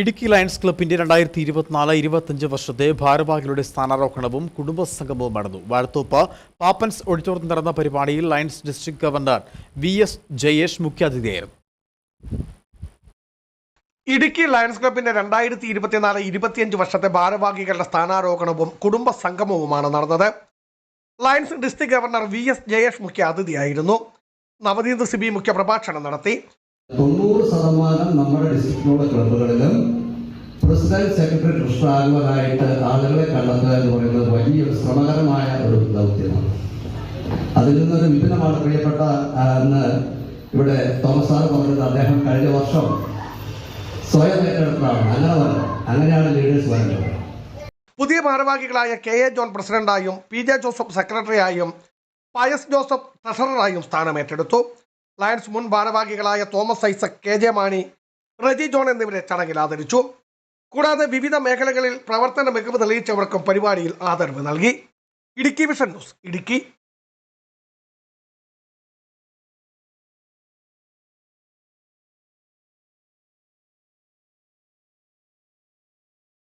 Idukki Lions ക്ലബിന്റെ രണ്ടായിരത്തി ഇരുപത്തിനാല് ഇരുപത്തഞ്ച് വർഷത്തെ ഭാരവാഹികളുടെ സ്ഥാനാരോഹണവും കുടുംബസംഗമവും നടന്നു. വാഴത്തോപ്പ് പാപ്പൻസ് ഓഡിറ്റോറിയത്തിൽ നടന്ന പരിപാടിയിൽ Lions district governor V S Jayesh മുഖ്യാതിഥിയായിരുന്നു. Idukki Lions ക്ലബിന്റെ രണ്ടായിരത്തി ഇരുപത്തിനാല് ഇരുപത്തിയഞ്ച് വർഷത്തെ ഭാരവാഹികളുടെ സ്ഥാനാരോഹണവും കുടുംബ സംഗമവുമാണ് നടന്നത്. Lions district governor V S Jayesh മുഖ്യ അതിഥിയായിരുന്നു നവദീന്ദ്ര സിബി മുഖ്യ പ്രഭാഷണം നടത്തി. തൊണ്ണൂറ് ശതമാനം നമ്മുടെ ഡിസ്ട്രിക്റ്റിലുള്ള ക്ലബുകളിലും പ്രസിഡന്റ് സെക്രട്ടറി ട്രഷറാകുവാനായിട്ട് ആളുകളെ കണ്ടെത്തുക എന്ന് പറയുന്നത് വലിയൊരു ശ്രമകരമായ ഒരു ദൗത്യമാണ്. അതിൽ നിന്നൊരു വിഭിന്നമാണ് പ്രിയപ്പെട്ട എന്ന് ഇവിടെ തോമസ് സാർ പറഞ്ഞത് അദ്ദേഹം കഴിഞ്ഞ വർഷം സ്വയം ഏറ്റെടുത്തതാണ്. അങ്ങനെ അങ്ങനെയാണ് ലീഡേഴ്സ് വരേണ്ടത്. പുതിയ ഭാരവാഹികളായ കെ എ ജോൺ പ്രസിഡന്റായും പി ജെ ജോസഫ് സെക്രട്ടറിയായും പയസ് ജോസഫ് ട്രഷററായും സ്ഥാനമേറ്റെടുത്തു ലയൺസ് മുൻ ഭാരവാഹികളായ Thomas Isaac K J Mani Reji John എന്നിവരെ ചടങ്ങിൽ ആദരിച്ചു. കൂടാതെ വിവിധ മേഖലകളിൽ പ്രവർത്തന മികവ് തെളിയിച്ചവർക്കും പരിപാടിയിൽ ആദരവ് നൽകി. Idukki vision news Idukki.